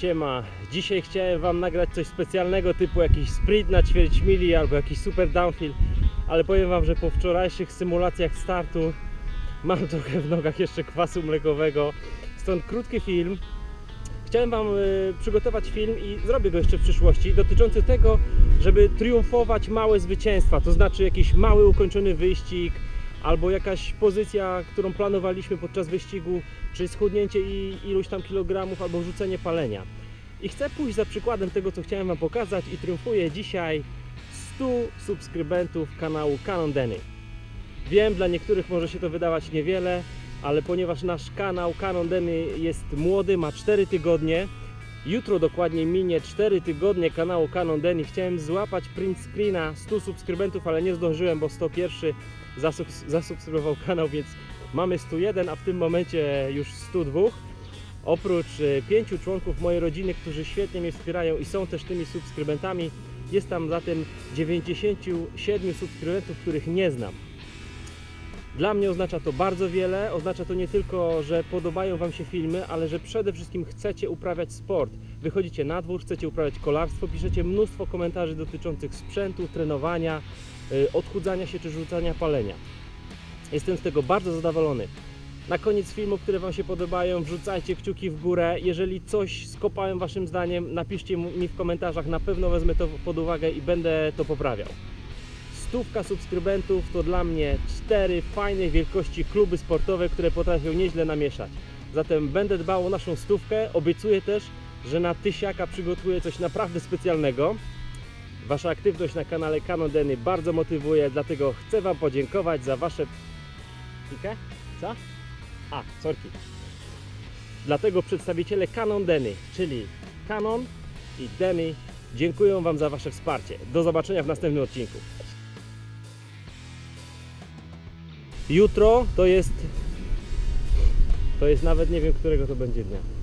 Siema, dzisiaj chciałem Wam nagrać coś specjalnego typu jakiś sprint na ćwierć mili albo jakiś super downhill, ale powiem Wam, że po wczorajszych symulacjach startu mam trochę w nogach jeszcze kwasu mlekowego, stąd krótki film. Chciałem Wam y, przygotować film i zrobię go jeszcze w przyszłości dotyczący tego, żeby triumfować małe zwycięstwa, to znaczy jakiś mały ukończony wyścig albo jakaś pozycja, którą planowaliśmy podczas wyścigu, czy schudnięcie i iluś tam kilogramów albo wrzucenie palenia. I chcę pójść za przykładem tego, co chciałem Wam pokazać i triumfuję dzisiaj 100 subskrybentów kanału Canon Denny. Wiem, dla niektórych może się to wydawać niewiele, ale ponieważ nasz kanał Canon Denny jest młody, ma 4 tygodnie, jutro dokładnie minie 4 tygodnie kanału Canon Denny, chciałem złapać print screena 100 subskrybentów, ale nie zdążyłem, bo 101 zasubs- zasubskrybował kanał, więc mamy 101, a w tym momencie już 102. Oprócz e, pięciu członków mojej rodziny, którzy świetnie mnie wspierają i są też tymi subskrybentami, jest tam zatem 97 subskrybentów, których nie znam. Dla mnie oznacza to bardzo wiele. Oznacza to nie tylko, że podobają Wam się filmy, ale że przede wszystkim chcecie uprawiać sport. Wychodzicie na dwór, chcecie uprawiać kolarstwo, piszecie mnóstwo komentarzy dotyczących sprzętu, trenowania, y, odchudzania się czy rzucania palenia. Jestem z tego bardzo zadowolony. Na koniec filmów, które Wam się podobają, wrzucajcie kciuki w górę. Jeżeli coś skopałem Waszym zdaniem, napiszcie mi w komentarzach, na pewno wezmę to pod uwagę i będę to poprawiał. Stówka subskrybentów to dla mnie cztery fajnej wielkości kluby sportowe, które potrafią nieźle namieszać. Zatem będę dbał o naszą stówkę. Obiecuję też, że na tysiaka przygotuję coś naprawdę specjalnego. Wasza aktywność na kanale Canon Denny bardzo motywuje, dlatego chcę Wam podziękować za Wasze... Pikę? Co? A, sorki. Dlatego przedstawiciele Canon Denny, czyli Canon i Denny, dziękuję Wam za Wasze wsparcie. Do zobaczenia w następnym odcinku. Jutro to jest. To jest nawet nie wiem, którego to będzie dnia.